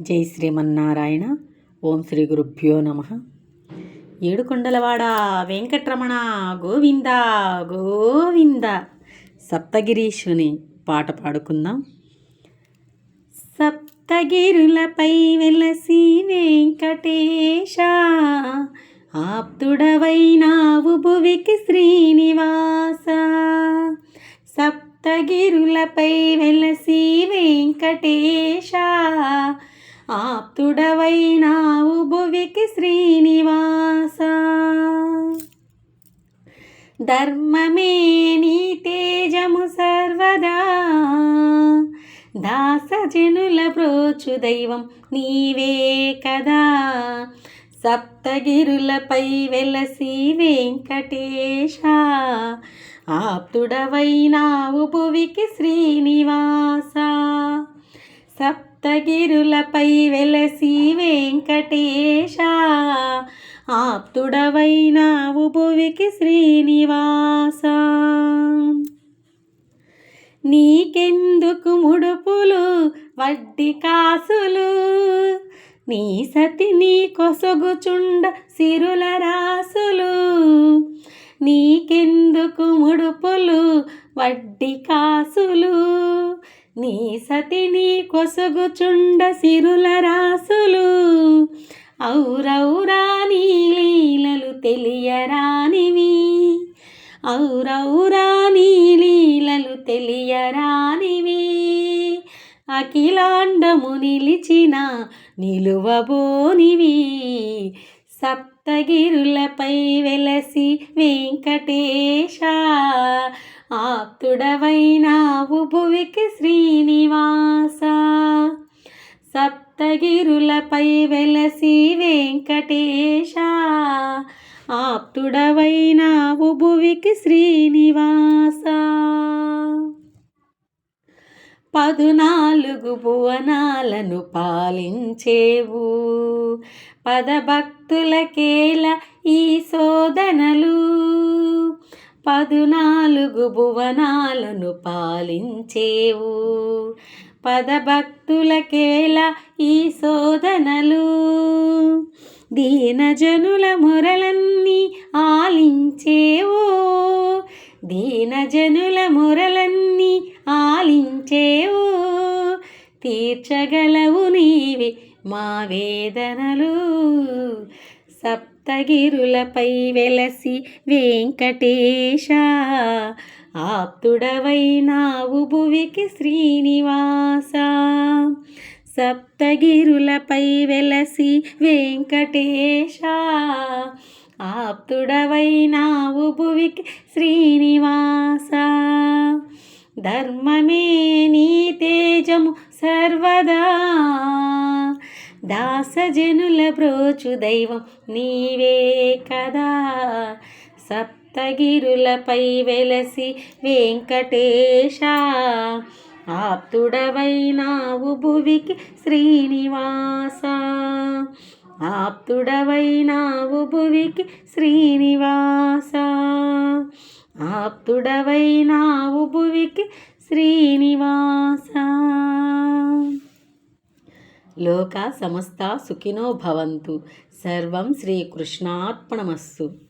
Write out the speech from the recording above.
జై శ్రీమన్నారాయణ. ఓం శ్రీ గురుభ్యో నమ. ఏడుకొండలవాడ వెంకట్రమణ గోవింద గోవింద. సప్తగిరీషుని పాట పాడుకుందాం. సప్తగిరులపై వెలసి వెంకటేశ ఆప్తుడవైనావు భువికి శ్రీనివాస. సప్తగిరులపై వెలసి వెంకటేశ ఆప్తుడవైనావు భువికి శ్రీనివాస. ధర్మమే నీ తేజము సర్వదా. దాసజనుల ప్రోచు దైవం నీవే కదా. సప్తగిరులపై వెలసి వెంకటేశ. ఆప్తుడవైనావు భువికి శ్రీనివాస. సప్తగిరులపై వెలసి వెంకటేశ. ఆప్తుడవైన భువికి శ్రీనివాస. నీకెందుకు ముడుపులు వడ్డీ కాసులు? నీ సతి నీ కొసగుచుండ సిరుల రాసులు? నీకెందుకు ముడుపులు వడ్డీ కాసులు? నీ సతి నీ కొసగుచుండ సిరుల రాసులు. ఔరౌరా నీ లీలలు తెలియరానివి. ఔరౌరా నీ లీలలు తెలియరానివి. అఖిలాండము నిలిచిన నిలువబోనివి. సప్తగిరులపై వెలసి వెంకటేశ ఆప్తుడవైనావు భువికి శ్రీనివాస. సప్తగిరులపై వెలసి వెంకటేశ. ఆప్తుడవైనావు భువికి శ్రీనివాస. పదునాలుగు భువనాలను పాలించేవు. పదభక్తులకేల ఈ శోధనలు. పదునాలుగు భువనాలను పాలించేవు. పదభక్తులకేల ఈ శోధనలు. దీనజనుల మొరలన్నీ ఆలించేవు. దీనజనుల మొరలన్నీ ఆలించేవు. తీర్చగలవు నీవి మా వేదనలు. సప్ తగిరులపై వెలసి వెంకటేశ. ఆప్తుడవైనావు భువికి శ్రీనివాస. సప్తగిరులపై వెలసి వెంకటేశ. ఆప్తుడవైనావు భువికి శ్రీనివాస. ధర్మమే నీ తేజము సర్వదా. దాసజనుల బ్రోచు దైవం నీవే కదా. సప్తగిరులపై వెలసి వెంకటేశ. ఆప్తుడవైనావు భువికి శ్రీనివాస. ఆప్తుడవైనావు భువికి శ్రీనివాస. ఆప్తుడవైనావు భువికి శ్రీనివాస. లోక సమస్త సుఖినో భవంతు. సర్వం శ్రీకృష్ణార్పణమస్సు